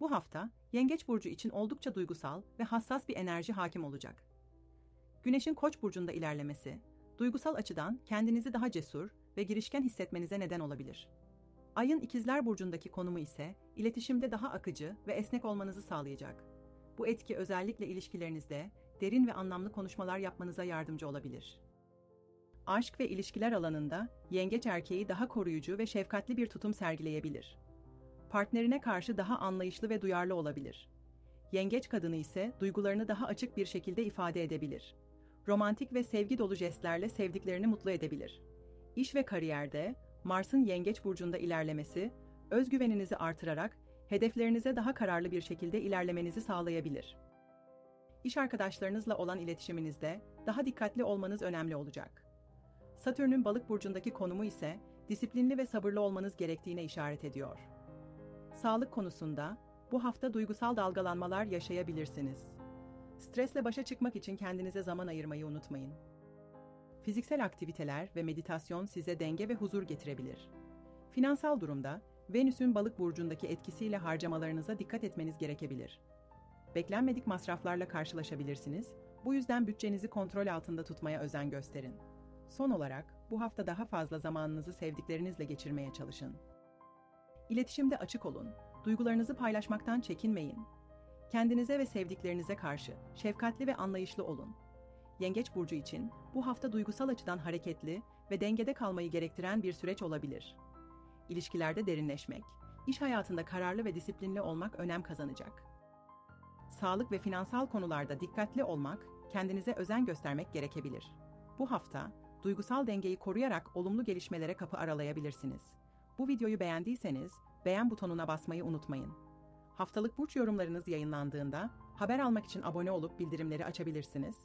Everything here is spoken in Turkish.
Bu hafta Yengeç burcu için oldukça duygusal ve hassas bir enerji hakim olacak. Güneşin Koç burcunda ilerlemesi, duygusal açıdan kendinizi daha cesur ve girişken hissetmenize neden olabilir. Ayın İkizler burcundaki konumu ise iletişimde daha akıcı ve esnek olmanızı sağlayacak. Bu etki özellikle ilişkilerinizde derin ve anlamlı konuşmalar yapmanıza yardımcı olabilir. Aşk ve ilişkiler alanında yengeç erkeği daha koruyucu ve şefkatli bir tutum sergileyebilir. Partnerine karşı daha anlayışlı ve duyarlı olabilir. Yengeç kadını ise duygularını daha açık bir şekilde ifade edebilir. Romantik ve sevgi dolu jestlerle sevdiklerini mutlu edebilir. İş ve kariyerde Mars'ın Yengeç burcunda ilerlemesi, özgüveninizi artırarak hedeflerinize daha kararlı bir şekilde ilerlemenizi sağlayabilir. İş arkadaşlarınızla olan iletişiminizde daha dikkatli olmanız önemli olacak. Satürn'ün Balık burcundaki konumu ise disiplinli ve sabırlı olmanız gerektiğine işaret ediyor. Sağlık konusunda bu hafta duygusal dalgalanmalar yaşayabilirsiniz. Stresle başa çıkmak için kendinize zaman ayırmayı unutmayın. Fiziksel aktiviteler ve meditasyon size denge ve huzur getirebilir. Finansal durumda Venüs'ün Balık burcundaki etkisiyle harcamalarınıza dikkat etmeniz gerekebilir. Beklenmedik masraflarla karşılaşabilirsiniz. Bu yüzden bütçenizi kontrol altında tutmaya özen gösterin. Son olarak bu hafta daha fazla zamanınızı sevdiklerinizle geçirmeye çalışın. İletişimde açık olun, duygularınızı paylaşmaktan çekinmeyin. Kendinize ve sevdiklerinize karşı şefkatli ve anlayışlı olun. Yengeç burcu için bu hafta duygusal açıdan hareketli ve dengede kalmayı gerektiren bir süreç olabilir. İlişkilerde derinleşmek, iş hayatında kararlı ve disiplinli olmak önem kazanacak. Sağlık ve finansal konularda dikkatli olmak, kendinize özen göstermek gerekebilir. Bu hafta duygusal dengeyi koruyarak olumlu gelişmelere kapı aralayabilirsiniz. Bu videoyu beğendiyseniz beğen butonuna basmayı unutmayın. Haftalık burç yorumlarınız yayınlandığında haber almak için abone olup bildirimleri açabilirsiniz.